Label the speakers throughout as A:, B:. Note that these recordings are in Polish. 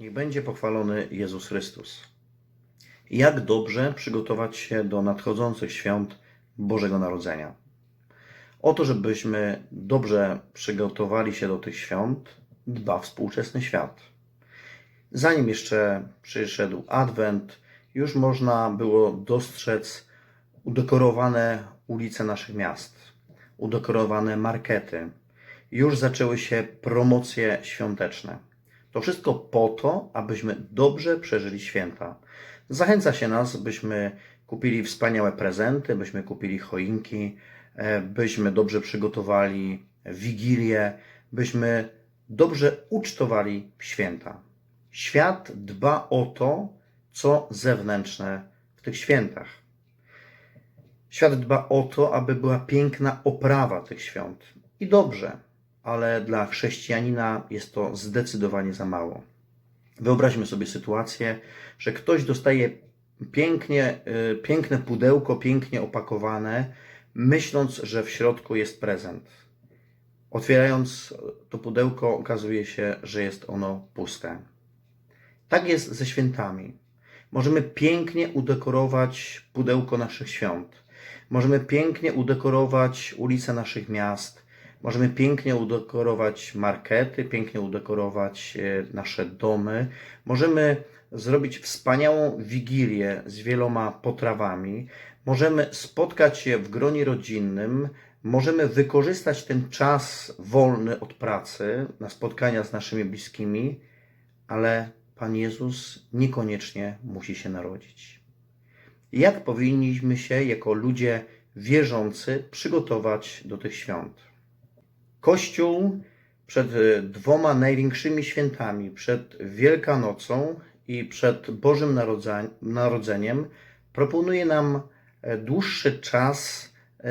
A: Niech będzie pochwalony Jezus Chrystus. Jak dobrze przygotować się do nadchodzących świąt Bożego Narodzenia? O to, żebyśmy dobrze przygotowali się do tych świąt, dba współczesny świat. Zanim jeszcze przyszedł Adwent, już można było dostrzec udekorowane ulice naszych miast, udekorowane markety. Już zaczęły się promocje świąteczne. To wszystko po to, abyśmy dobrze przeżyli święta. Zachęca się nas, byśmy kupili wspaniałe prezenty, byśmy kupili choinki, e, byśmy dobrze przygotowali wigilię, byśmy dobrze ucztowali święta. Świat dba o to, co zewnętrzne w tych świętach. Świat dba o to, aby była piękna oprawa tych świąt. I dobrze, ale dla chrześcijanina jest to zdecydowanie za mało. Wyobraźmy sobie sytuację, że ktoś dostaje pięknie, y, piękne pudełko, pięknie opakowane, myśląc, że w środku jest prezent. Otwierając to pudełko, okazuje się, że jest ono puste. Tak jest ze świętami. Możemy pięknie udekorować pudełko naszych świąt. Możemy pięknie udekorować ulice naszych miast. Możemy pięknie udekorować markety, pięknie udekorować e, nasze domy. Możemy zrobić wspaniałą wigilię z wieloma potrawami. Możemy spotkać się w gronie rodzinnym. Możemy wykorzystać ten czas wolny od pracy na spotkania z naszymi bliskimi, ale Pan Jezus niekoniecznie musi się narodzić. Jak powinniśmy się jako ludzie wierzący przygotować do tych świąt? Kościół przed e, dwoma największymi świętami, przed Wielkanocą i przed Bożym Narodzeniem, proponuje nam e, dłuższy czas e,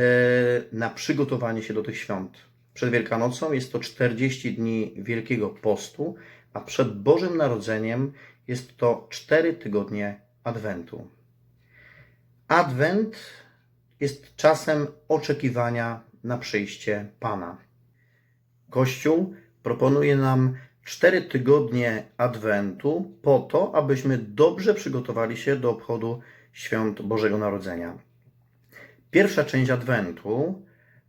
A: na przygotowanie się do tych świąt. Przed Wielkanocą jest to 40 dni Wielkiego Postu, a przed Bożym Narodzeniem jest to 4 tygodnie Adwentu. Adwent jest czasem oczekiwania na przyjście Pana. Kościół proponuje nam cztery tygodnie Adwentu po to, abyśmy dobrze przygotowali się do obchodu świąt Bożego Narodzenia. Pierwsza część Adwentu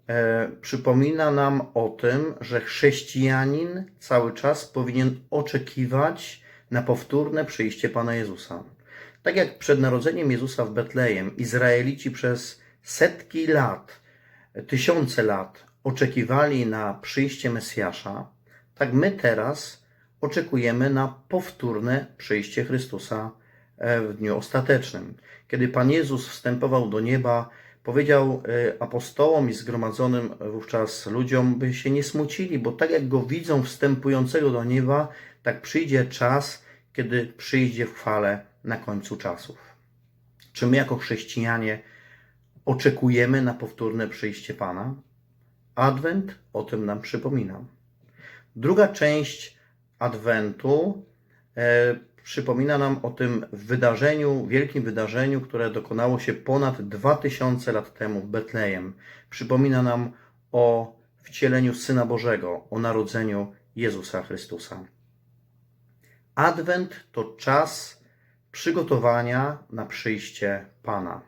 A: e, przypomina nam o tym, że chrześcijanin cały czas powinien oczekiwać na powtórne przyjście Pana Jezusa. Tak jak przed narodzeniem Jezusa w Betlejem Izraelici przez setki lat, tysiące lat oczekiwali na przyjście Mesjasza, tak my teraz oczekujemy na powtórne przyjście Chrystusa e, w dniu ostatecznym. Kiedy Pan Jezus wstępował do nieba, powiedział e, apostołom i zgromadzonym wówczas ludziom, by się nie smucili, bo tak jak go widzą wstępującego do nieba, tak przyjdzie czas, kiedy przyjdzie w chwale na końcu czasów. Czy my jako chrześcijanie oczekujemy na powtórne przyjście Pana? Adwent o tym nam przypomina. Druga część Adwentu e, przypomina nam o tym wydarzeniu, wielkim wydarzeniu, które dokonało się ponad 2000 lat temu w Betlejem. Przypomina nam o wcieleniu Syna Bożego, o narodzeniu Jezusa Chrystusa. Adwent to czas przygotowania na przyjście Pana.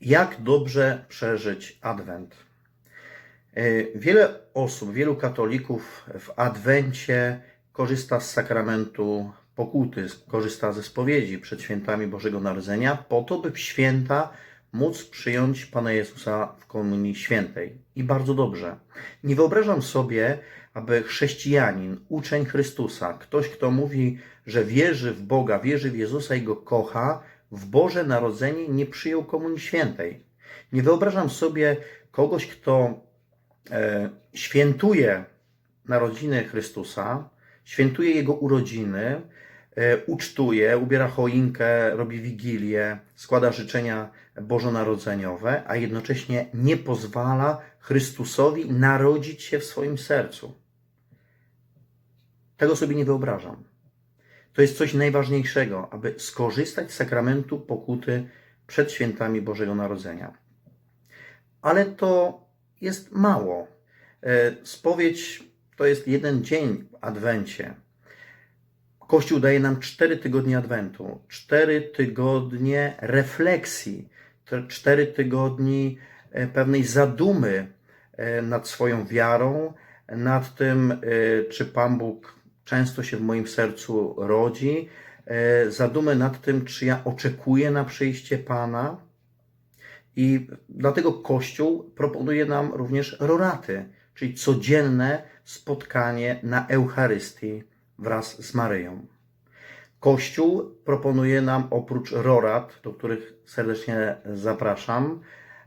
A: Jak dobrze przeżyć Adwent? E, Wiele osób, wielu katolików w Adwencie korzysta z sakramentu pokuty, korzysta ze spowiedzi przed świętami Bożego Narodzenia, po to, by w święta móc przyjąć Pana Jezusa w Komunii Świętej. I bardzo dobrze. Nie wyobrażam sobie, aby chrześcijanin, uczeń Chrystusa, ktoś, kto mówi, że wierzy w Boga, wierzy w Jezusa i go kocha, w Boże Narodzenie nie przyjął Komunii Świętej. Nie wyobrażam sobie kogoś, kto świętuje narodziny Chrystusa, świętuje Jego urodziny, e, ucztuje, ubiera choinkę, robi wigilię, składa życzenia bożonarodzeniowe, a jednocześnie nie pozwala Chrystusowi narodzić się w swoim sercu. Tego sobie nie wyobrażam. To jest coś najważniejszego, aby skorzystać z sakramentu pokuty przed świętami Bożego Narodzenia. Ale to jest mało. E, Spowiedź to jest jeden dzień w Adwencie. Kościół daje nam cztery tygodnie Adwentu, cztery tygodnie refleksji, te cztery tygodni e, pewnej zadumy e, nad swoją wiarą, nad tym, czy Pan Bóg często się w moim sercu rodzi, zadumy nad tym, czy ja oczekuję na przyjście Pana. I dlatego Kościół proponuje nam również roraty, czyli codzienne spotkanie na Eucharystii wraz z Maryją. Kościół proponuje nam oprócz rorat, do których serdecznie zapraszam,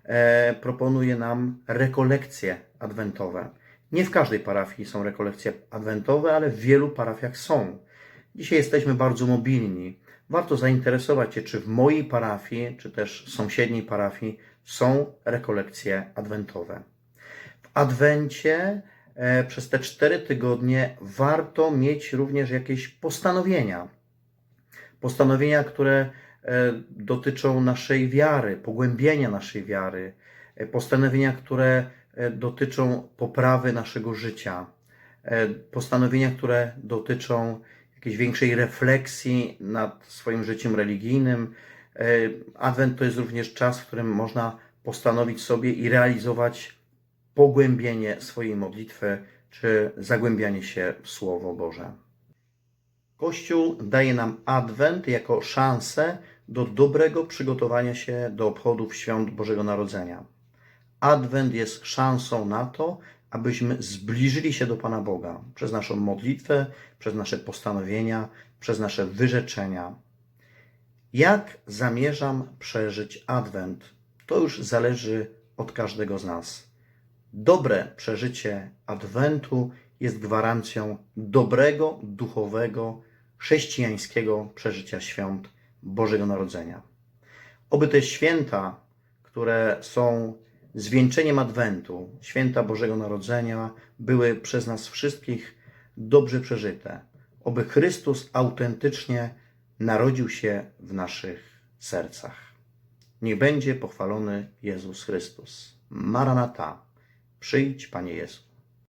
A: e, proponuje nam rekolekcje adwentowe. Nie w każdej parafii są rekolekcje adwentowe, ale w wielu parafiach są. Dzisiaj jesteśmy bardzo mobilni. Warto zainteresować się, czy w mojej parafii, czy też sąsiedniej parafii są rekolekcje adwentowe. W adwencie e, przez te cztery tygodnie warto mieć również jakieś postanowienia. Postanowienia, które e, dotyczą naszej wiary, pogłębienia naszej wiary, e, postanowienia, które dotyczą poprawy naszego życia, postanowienia, które dotyczą jakiejś większej refleksji nad swoim życiem religijnym. E, Adwent to jest również czas, w którym można postanowić sobie i realizować pogłębienie swojej modlitwy, czy zagłębianie się w Słowo Boże. Kościół daje nam Adwent jako szansę do dobrego przygotowania się do obchodów świąt Bożego Narodzenia. Adwent jest szansą na to, abyśmy zbliżyli się do Pana Boga przez naszą modlitwę, przez nasze postanowienia, przez nasze wyrzeczenia. Jak zamierzam przeżyć Adwent? To już zależy od każdego z nas. Dobre przeżycie Adwentu jest gwarancją dobrego, duchowego, chrześcijańskiego przeżycia świąt Bożego Narodzenia. Oby te święta, które są zwieńczeniem Adwentu, święta Bożego Narodzenia, były przez nas wszystkich dobrze przeżyte. Oby Chrystus autentycznie narodził się w naszych sercach. Niech będzie pochwalony Jezus Chrystus. Maranata. Przyjdź, Panie Jezu.